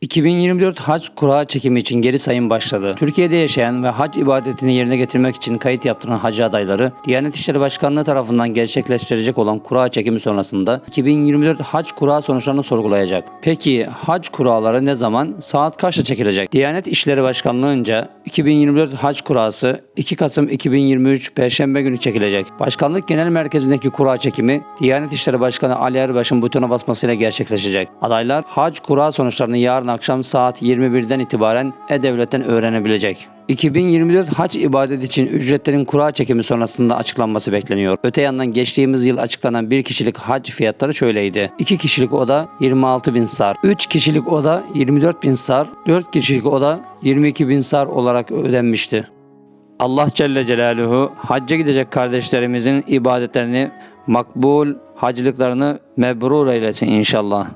2024 hac kura çekimi için geri sayım başladı. Türkiye'de yaşayan ve hac ibadetini yerine getirmek için kayıt yaptıran hacı adayları, Diyanet İşleri Başkanlığı tarafından gerçekleştirecek olan kura çekimi sonrasında 2024 hac kura sonuçlarını sorgulayacak. Peki hac kuraları ne zaman, saat kaçta çekilecek? Diyanet İşleri Başkanlığı'nca 2024 hac kurası 2 Kasım 2023 Perşembe günü çekilecek. Başkanlık Genel Merkezi'ndeki kura çekimi Diyanet İşleri Başkanı Ali Erbaş'ın butona basmasıyla gerçekleşecek. Adaylar hac kura sonuçlarını yarın akşam saat 21'den itibaren E-Devlet'ten öğrenebilecek. 2024 hac ibadeti için ücretlerin kura çekimi sonrasında açıklanması bekleniyor. Öte yandan geçtiğimiz yıl açıklanan bir kişilik hac fiyatları şöyleydi. 2 kişilik oda 26 bin sar, 3 kişilik oda 24 bin sar, 4 kişilik oda 22 bin sar olarak ödenmişti. Allah Celle Celaluhu hacca gidecek kardeşlerimizin ibadetlerini makbul, hacılıklarını mebrur eylesin inşallah.